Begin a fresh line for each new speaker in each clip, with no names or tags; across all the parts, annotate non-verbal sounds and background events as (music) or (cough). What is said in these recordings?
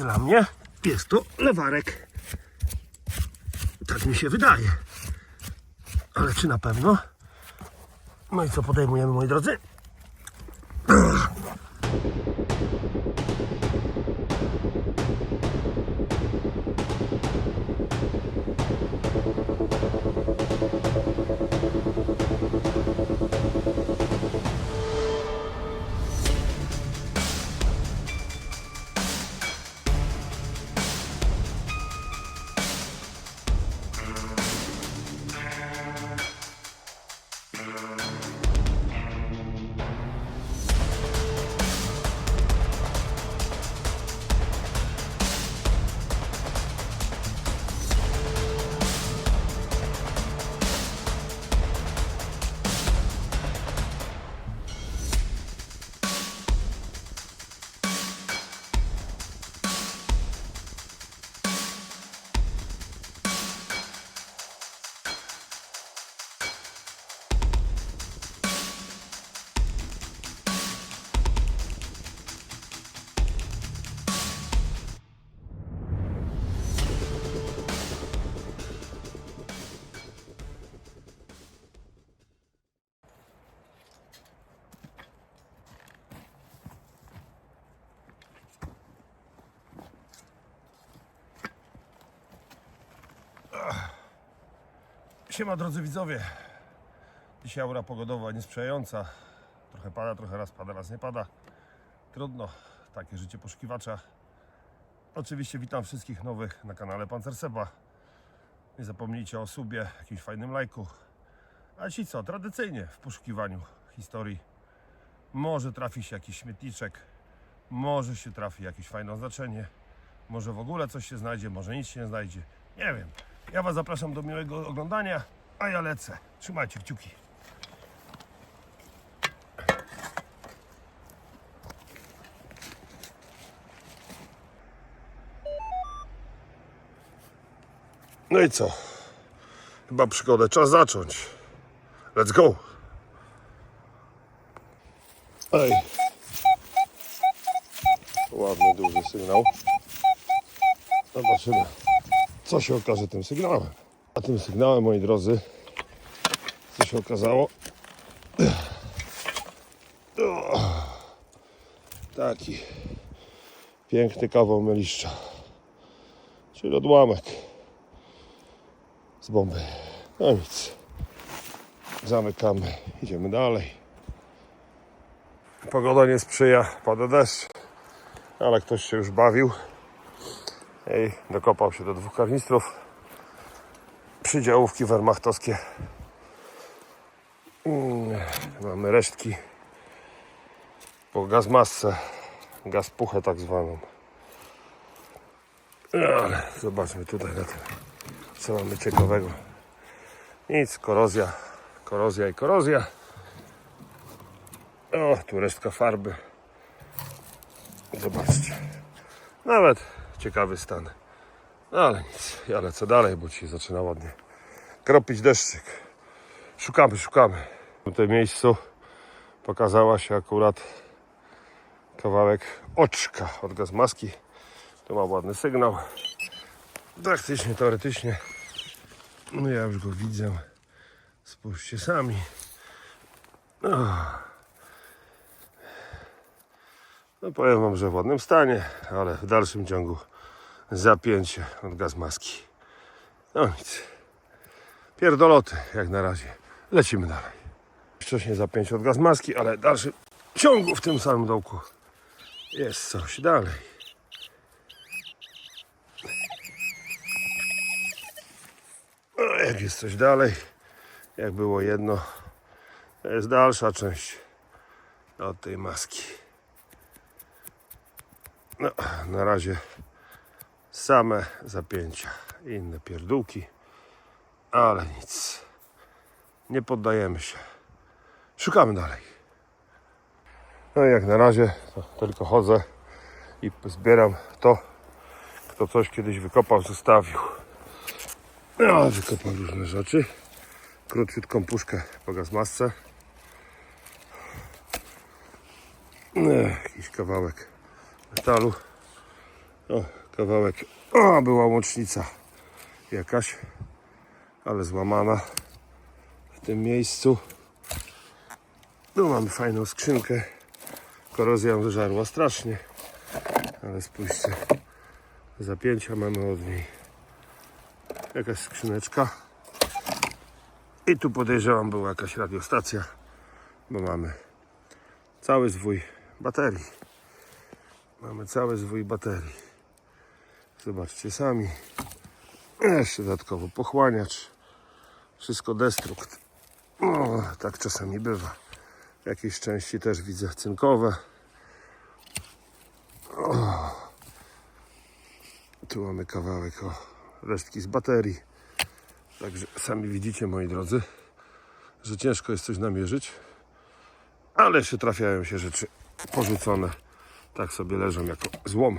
Dla mnie jest to lewarek. Tak mi się wydaje. Ale czy na pewno? No i co podejmujemy, moi drodzy? Siema drodzy widzowie. Dzisiaj aura pogodowa niesprzyjająca. Trochę pada, trochę raz pada, raz nie pada. Trudno, takie życie poszukiwacza. Oczywiście witam wszystkich nowych na kanale Pancer Seba. Nie zapomnijcie o subie, jakimś fajnym lajku. A ci co, tradycyjnie w poszukiwaniu historii. Może trafi się jakiś śmietniczek, może się trafi jakieś fajne oznaczenie, może w ogóle coś się znajdzie, może nic się nie znajdzie. Nie wiem. Ja Was zapraszam do miłego oglądania, a ja lecę. Trzymajcie kciuki. No i co? Chyba przygodę czas zacząć. Let's go! Ej. Ładny, duży sygnał. Zobaczymy, co się okaże tym sygnałem. A tym sygnałem, moi drodzy, co się okazało? Taki piękny kawał meliszcza. Czyli odłamek z bomby. No nic. Zamykamy. Idziemy dalej. Pogoda nie sprzyja, pada deszcz, ale ktoś się już bawił. Ej, dokopał się do dwóch karnistrów. Przydziałówki wehrmachtowskie. Mm, Mamy resztki po gazmasce, gazpuchę tak zwaną. Ale zobaczmy tutaj na tym, co mamy ciekawego. Nic, korozja, korozja i korozja. O, tu resztka farby. Zobaczcie. Nawet ciekawy stan. No ale nic, ja lecę dalej, bo dzisiaj zaczyna ładnie kropić deszczyk. Szukamy, szukamy. W tym miejscu pokazała się akurat kawałek oczka od gazmaski. Tu ma ładny sygnał. Praktycznie, teoretycznie. No ja już go widzę. Spójrzcie sami. No. No powiem wam, że w ładnym stanie, ale w dalszym ciągu zapięcie od gazmaski. No nic. Pierdoloty jak na razie. Lecimy dalej. Wcześniej zapięcie od gazmaski, ale w dalszym ciągu w tym samym dołku jest coś dalej. No, jak jest coś dalej, jak było jedno, to jest dalsza część od tej maski. No, na razie same zapięcia, inne pierdółki, ale nic. Nie poddajemy się. Szukamy dalej. No i jak na razie to tylko chodzę i zbieram to, kto coś kiedyś wykopał, zostawił. No, wykopał różne rzeczy. Króciutką puszkę po gazmasce. No, jakiś kawałek metalu. O, kawałek. O, była łącznica jakaś, ale złamana w tym miejscu. Tu mamy fajną skrzynkę. Korozja wyżarła strasznie, ale spójrzcie. Zapięcia mamy od niej. Jakaś skrzyneczka. I tu podejrzewam była jakaś radiostacja, bo mamy cały zwój baterii. Mamy cały zwój baterii. Zobaczcie sami. Jeszcze dodatkowo pochłaniacz. Wszystko destrukt. No, tak czasami bywa. Jakieś części też widzę cynkowe. O. Tu mamy kawałek o resztki z baterii. Także sami widzicie, moi drodzy, że ciężko jest coś namierzyć, ale jeszcze trafiają się rzeczy porzucone. Tak sobie leżą jako złom.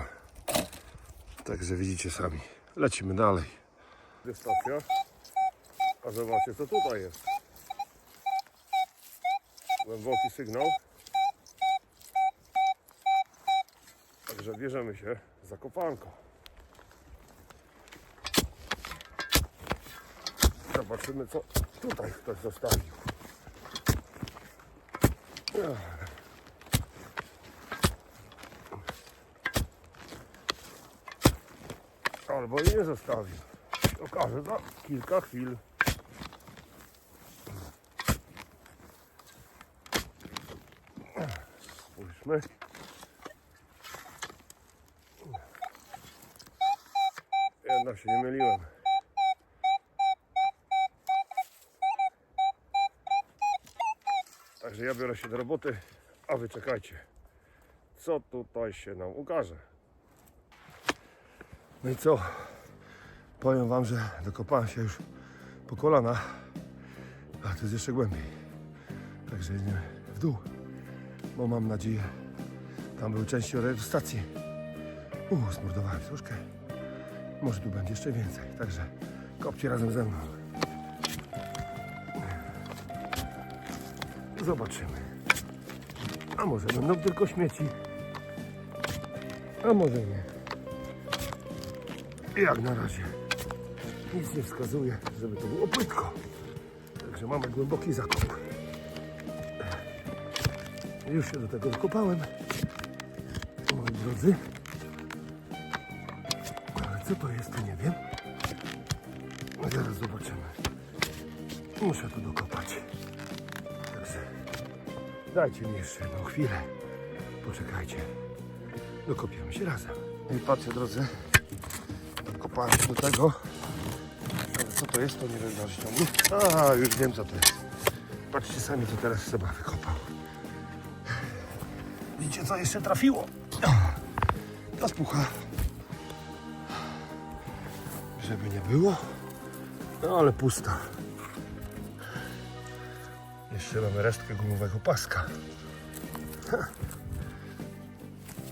Także widzicie sami. Lecimy dalej. Stacja. A zobaczcie, co tutaj jest. Głęboki sygnał. Także bierzemy się za kopanką. Zobaczymy, co tutaj ktoś zostawił. Albo i nie zostawił. Okaże za kilka chwil. Spójrzmy. Jednak się nie myliłem. Także ja biorę się do roboty, a wy czekajcie, co tutaj się nam ukaże. No i co? Powiem wam, że dokopałem się już po kolana, a to jest jeszcze głębiej. Także jedziemy w dół, bo mam nadzieję, tam były części stacji. Uuu, zmordowałem troszkę. Może tu będzie jeszcze więcej, także kopcie razem ze mną. Zobaczymy. A może będą tylko śmieci. A może nie. Jak na razie nic nie wskazuje, żeby to było płytko. Także mamy głęboki zakop. Już się do tego dokopałem. Moi drodzy. Ale co to jest, to nie wiem. Zaraz zobaczymy. Muszę to dokopać. Także dajcie mi jeszcze jedną chwilę. Poczekajcie. Dokopiemy się razem. I patrzcie drodzy. Dokopałem się do tego. Ale co to jest, to nie wiem na. A, już wiem co to jest. Patrzcie sami, co teraz Seba wykopał. Widzicie, co jeszcze trafiło? Ta spucha. Żeby nie było. No ale pusta. Jeszcze mamy resztkę gumowego paska.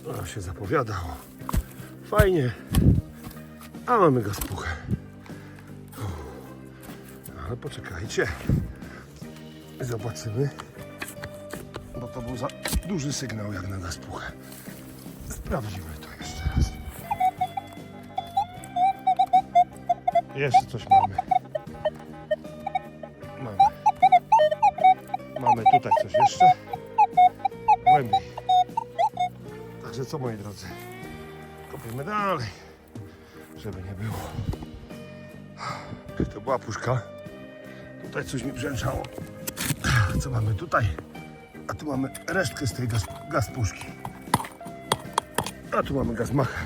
No się zapowiadało. Fajnie. A mamy gazpuchę. Uff. Ale poczekajcie. Zobaczymy. Bo to był za duży sygnał jak na gazpuchę. Sprawdzimy to jeszcze raz. Jeszcze coś mamy. Mamy. Mamy tutaj coś jeszcze. Głębiej. Także co moi drodzy? Kopiemy dalej. Żeby nie było. To była puszka. Tutaj coś mi brzęczało. Co mamy tutaj? A tu mamy resztkę z tej gaz, gaz puszki. A tu mamy gazmachę.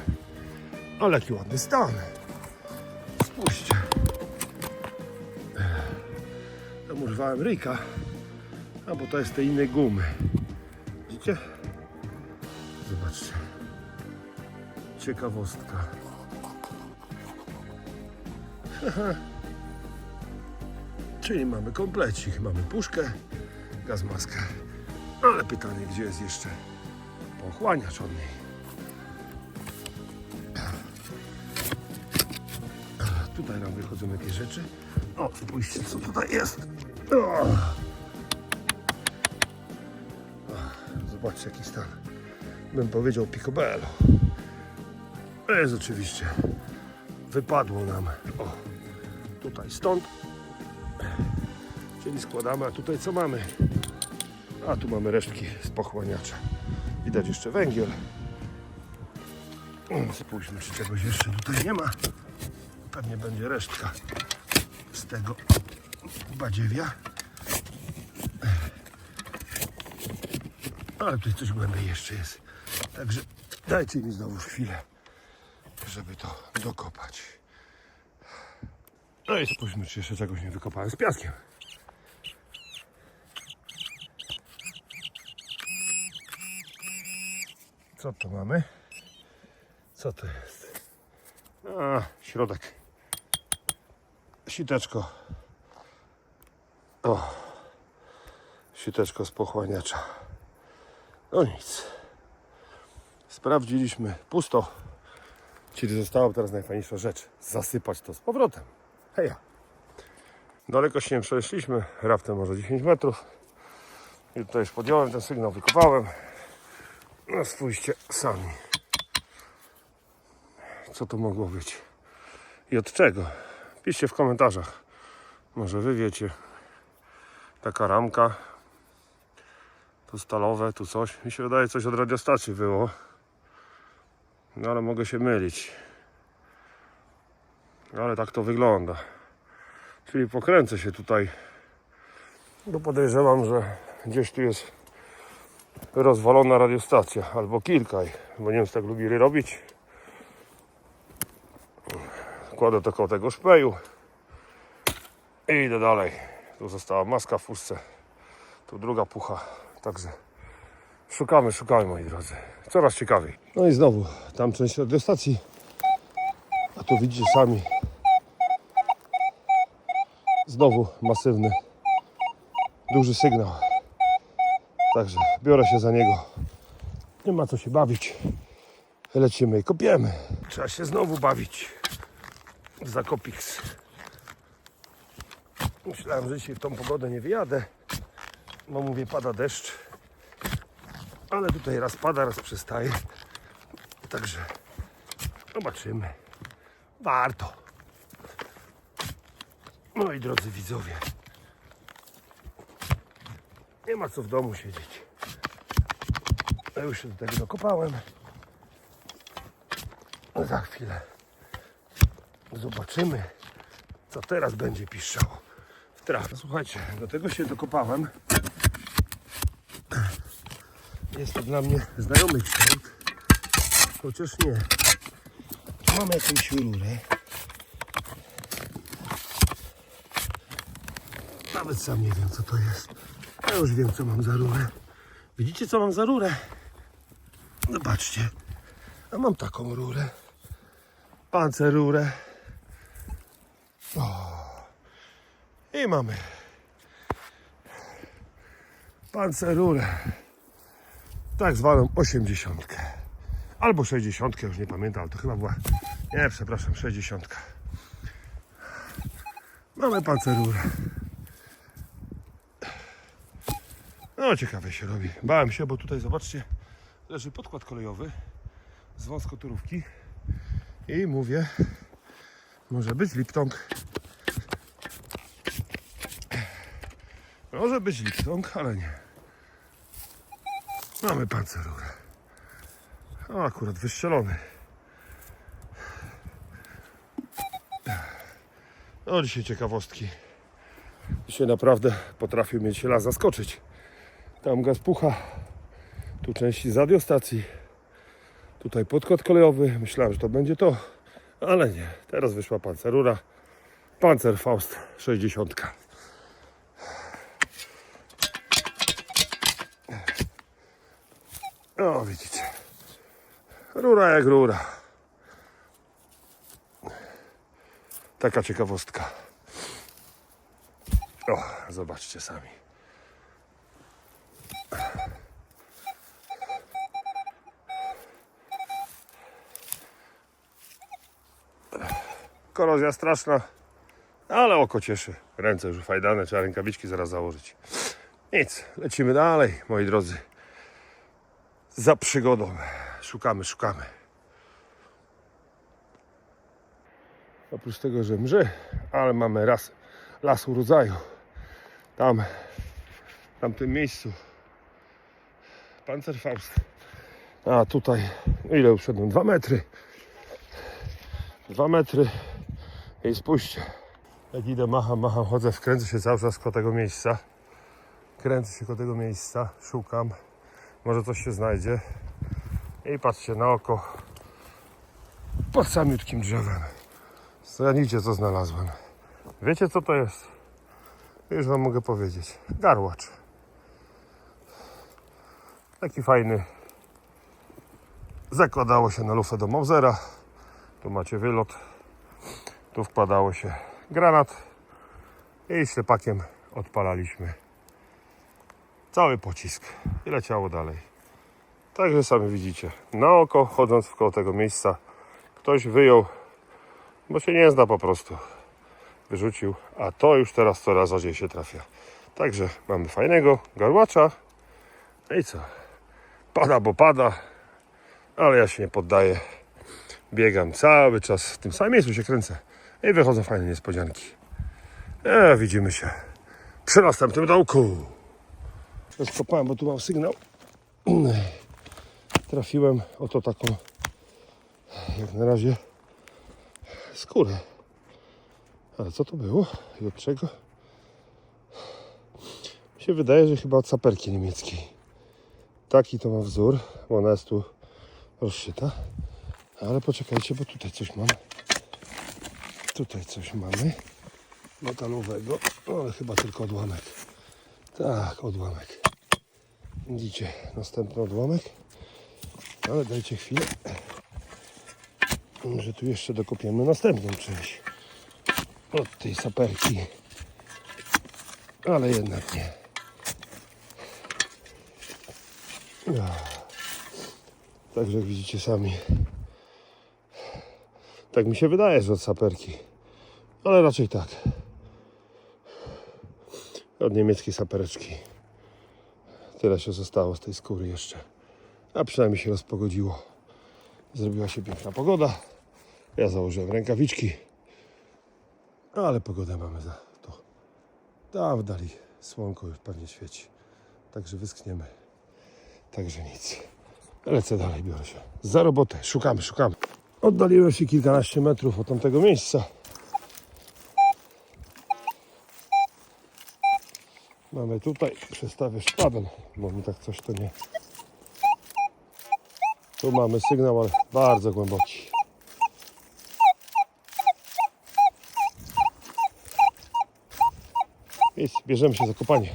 Ale jaki ładny stan. Spójrzcie. Tam używałem ryjka. A bo to jest tej innej gumy. Widzicie? Zobaczcie. Ciekawostka. Czyli mamy komplecik. Mamy puszkę, gazmaskę. Ale pytanie, gdzie jest jeszcze pochłaniacz od niej? Tutaj nam wychodzą jakieś rzeczy. O, spójrzcie, co tutaj jest. O! Zobaczcie, jaki stan. Bym powiedział picobello. Jest oczywiście. Wypadło nam. O, tutaj stąd. Czyli składamy, a tutaj co mamy? A tu mamy resztki z pochłaniacza. Widać jeszcze węgiel. Spójrzmy, czy czegoś jeszcze tutaj nie ma. Pewnie będzie resztka z tego badziewia. Ale tutaj coś głębiej jeszcze jest. Także dajcie mi znowu chwilę, żeby to dokopać. No i spójrzmy, czy jeszcze czegoś nie wykopałem z piaskiem. Co to mamy? Co to jest? A, środek. Siteczko. O. Siteczko z pochłaniacza. No nic. Sprawdziliśmy. Pusto. Czyli została teraz najfajniejsza rzecz. Zasypać to z powrotem. Heja. Daleko się nie przeszliśmy. Raptem może 10 metrów. I tutaj już podjąłem ten sygnał, wykopałem. No spójrzcie sami. Co to mogło być? I od czego? Piszcie w komentarzach. Może wy wiecie. Taka ramka. Tu stalowe, tu coś. Mi się wydaje coś od radiostacji było. No ale mogę się mylić. Ale tak to wygląda. Czyli pokręcę się tutaj. Bo podejrzewam, że gdzieś tu jest rozwalona radiostacja, albo kilka, bo Niemcy tak lubili robić. Kładę to koło tego szpeju i idę dalej. Tu została maska w puszce, tu druga pucha, także szukamy, szukamy moi drodzy. Coraz ciekawiej. No i znowu, tam część radiostacji, a tu widzicie sami, znowu masywny, duży sygnał. Także biorę się za niego. Nie ma co się bawić. Lecimy i kopiemy. Trzeba się znowu bawić. Zakopiks. Myślałem, że dzisiaj w tą pogodę nie wyjadę. No mówię, pada deszcz. Ale tutaj raz pada, raz przestaje. Także zobaczymy. Warto. No i drodzy widzowie. Nie ma co w domu siedzieć. Ja już się do tego dokopałem. Za chwilę zobaczymy, co teraz będzie piszczało w trawie. Słuchajcie, do tego się dokopałem. Jest to dla mnie znajomy kształt, chociaż nie. Mam jakąś rurę. Nawet sam nie wiem, co to jest. Ja już wiem, co mam za rurę. Widzicie, co mam za rurę? Zobaczcie. A mam taką rurę. Pancerurę. O. I mamy pancerurę. Tak zwaną 80. Albo 60, już nie pamiętam, ale to chyba była. Nie, przepraszam, 60. Mamy pancerurę. No ciekawe się robi. Bałem się, bo tutaj zobaczcie, leży podkład kolejowy z wąskoturówki i mówię, może być Liptong. Może być Liptong, ale nie. Mamy pancerurę. O, akurat wystrzelony. No dzisiaj ciekawostki. Dzisiaj naprawdę potrafił mnie las zaskoczyć. Tam gaz pucha. Tu części z radiostacji. Tutaj podkład kolejowy. Myślałem, że to będzie to, ale nie. Teraz wyszła pancerura. Pancer Faust 60. O, widzicie. Rura jak rura. Taka ciekawostka. O, zobaczcie sami. Korozja straszna, ale oko cieszy. Ręce już fajdane, trzeba rękawiczki zaraz założyć. Nic, lecimy dalej, moi drodzy. Za przygodą. Szukamy, szukamy. Oprócz tego, że mrzy, ale mamy raz, las urodzaju. Tam, w tamtym miejscu. Panzerfaust. A tutaj, ile już? Dwa metry. Dwa metry. I spójrzcie. Jak idę, macham, macham, chodzę, wkręcę się cały czas koło tego miejsca. Kręcę się koło tego miejsca, szukam. Może coś się znajdzie. I patrzcie na oko. Pod samiutkim drzewem. Zgadnijcie, co znalazłem. Wiecie, co to jest? Już wam mogę powiedzieć. Garłacz. Taki fajny. Zakładało się na lufę do Mausera. Tu macie wylot. Tu wkładało się granat. I ślepakiem odpalaliśmy cały pocisk. I leciało dalej. Także sami widzicie. Na oko, chodząc wkoło tego miejsca, ktoś wyjął, bo się nie zna po prostu. Wyrzucił, a to już teraz coraz rzadziej się trafia. Także mamy fajnego garłacza. No i co? Pada, bo pada, ale ja się nie poddaję. Biegam cały czas w tym samym miejscu się kręcę i wychodzą fajne niespodzianki. E, widzimy się przy następnym dołku. Rozkopałem, bo tu mam sygnał. (clears throat) Trafiłem oto taką, jak na razie, skórę. Ale co to było i od czego? Mi się wydaje, że chyba od saperki niemieckiej. Taki to ma wzór, bo ona jest tu rozszyta. Ale poczekajcie, bo tutaj coś mam. Tutaj coś mamy metalowego, ale chyba tylko odłamek. Tak, odłamek. Widzicie, następny odłamek. Ale dajcie chwilę. Może tu jeszcze dokopiemy następną część. Od tej saperki. Ale jednak nie. Także jak widzicie sami. Tak mi się wydaje, że od saperki. Ale raczej tak. Od niemieckiej sapereczki. Tyle się zostało z tej skóry jeszcze. A przynajmniej się rozpogodziło. Zrobiła się piękna pogoda. Ja założyłem rękawiczki. Ale pogodę mamy za to. Tam w dali słonko już pewnie świeci. Także wyschniemy. Także nic. Lecę dalej, biorę się. Za robotę. Szukamy, szukamy. Oddaliłem się kilkanaście metrów od tamtego miejsca. Mamy tutaj, przestawię szpadę, bo mi tak coś to nie... Tu mamy sygnał, ale bardzo głęboki. Idź, bierzemy się za kopanie.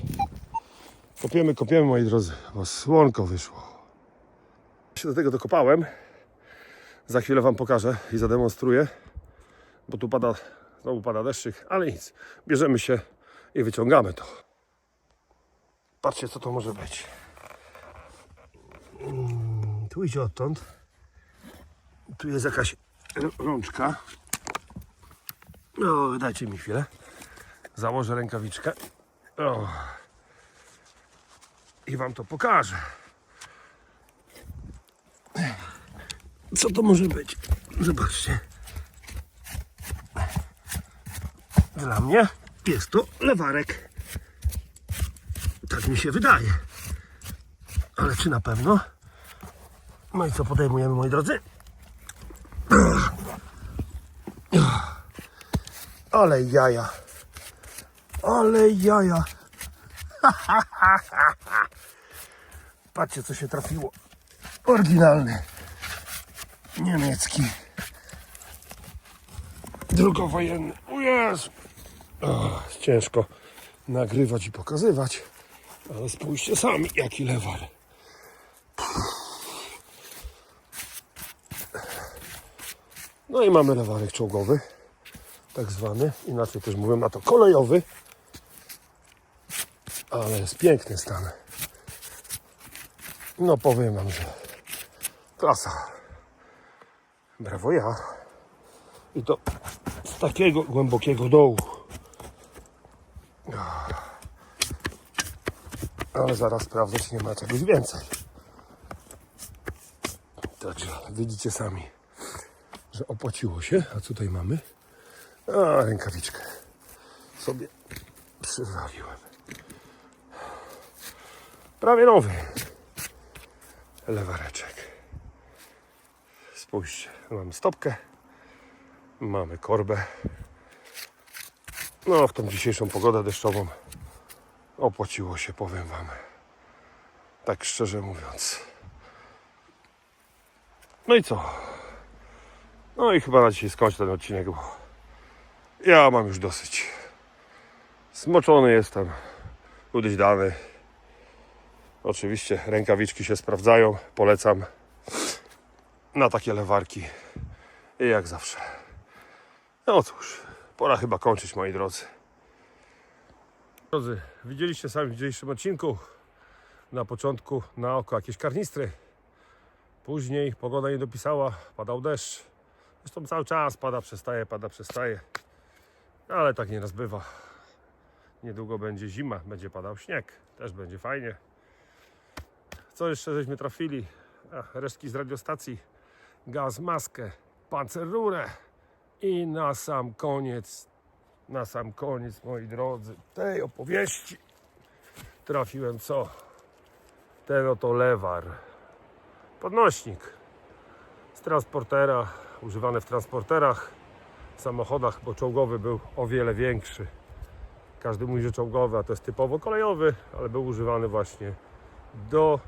Kopiemy, kopiemy moi drodzy, bo słonko wyszło. Się do tego dokopałem. Za chwilę Wam pokażę i zademonstruję, bo tu pada, znowu pada deszczyk, ale nic. Bierzemy się i wyciągamy to. Patrzcie, co to może być. Mm, Tu idzie odtąd. Tu jest jakaś rączka. No, dajcie mi chwilę. Założę rękawiczkę. O. I Wam to pokażę. Co to może być? Zobaczcie. Dla mnie jest to lewarek. Tak mi się wydaje. Ale czy na pewno? No i co podejmujemy, moi drodzy? Ale jaja. Ale jaja. (laughs) Patrzcie, co się trafiło. Oryginalny. Niemiecki. Drugowojenny. O Jezu. Ciężko nagrywać i pokazywać. Ale spójrzcie sami, jaki lewar. No i mamy lewarek czołgowy, tak zwany, inaczej też mówią na to kolejowy, ale jest piękny stan. No powiem wam, że klasa. Brawo ja. I to z takiego głębokiego dołu. Ale zaraz sprawdzę, czy nie ma czegoś więcej. Także widzicie sami, że opłaciło się. A co tutaj mamy? A, rękawiczkę sobie przywaliłem. Prawie nowy lewareczek. Spójrzcie, mamy stopkę, mamy korbę. No, w tą dzisiejszą pogodę deszczową opłaciło się, powiem Wam. Tak szczerze mówiąc. No i co? No i chyba na dzisiaj skończę ten odcinek, bo ja mam już dosyć. Zmoczony jestem, udyś dany. Oczywiście rękawiczki się sprawdzają, polecam na takie lewarki jak zawsze. No cóż, pora chyba kończyć moi drodzy. Drodzy, widzieliście sami w dzisiejszym odcinku na początku na oko jakieś karnistry. Później pogoda nie dopisała, padał deszcz. Zresztą cały czas pada, przestaje, pada, przestaje. Ale tak nieraz bywa. Niedługo będzie zima, będzie padał śnieg. Też będzie fajnie. Co jeszcze żeśmy trafili? Ach, resztki z radiostacji. Gaz, maskę, pancerrurę. I na sam koniec, na sam koniec, moi drodzy, tej opowieści trafiłem co? Ten oto lewar. Podnośnik z transportera, używany w transporterach, w samochodach, bo czołgowy był o wiele większy. Każdy mówi, że czołgowy, a to jest typowo kolejowy, ale był używany właśnie do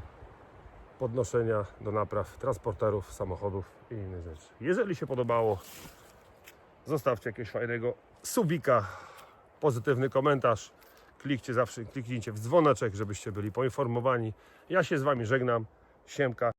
podnoszenia, do napraw transporterów, samochodów i innych rzeczy. Jeżeli się podobało, zostawcie jakiegoś fajnego subika, pozytywny komentarz. Klikcie zawsze, kliknijcie w dzwoneczek, żebyście byli poinformowani. Ja się z Wami żegnam. Siemka.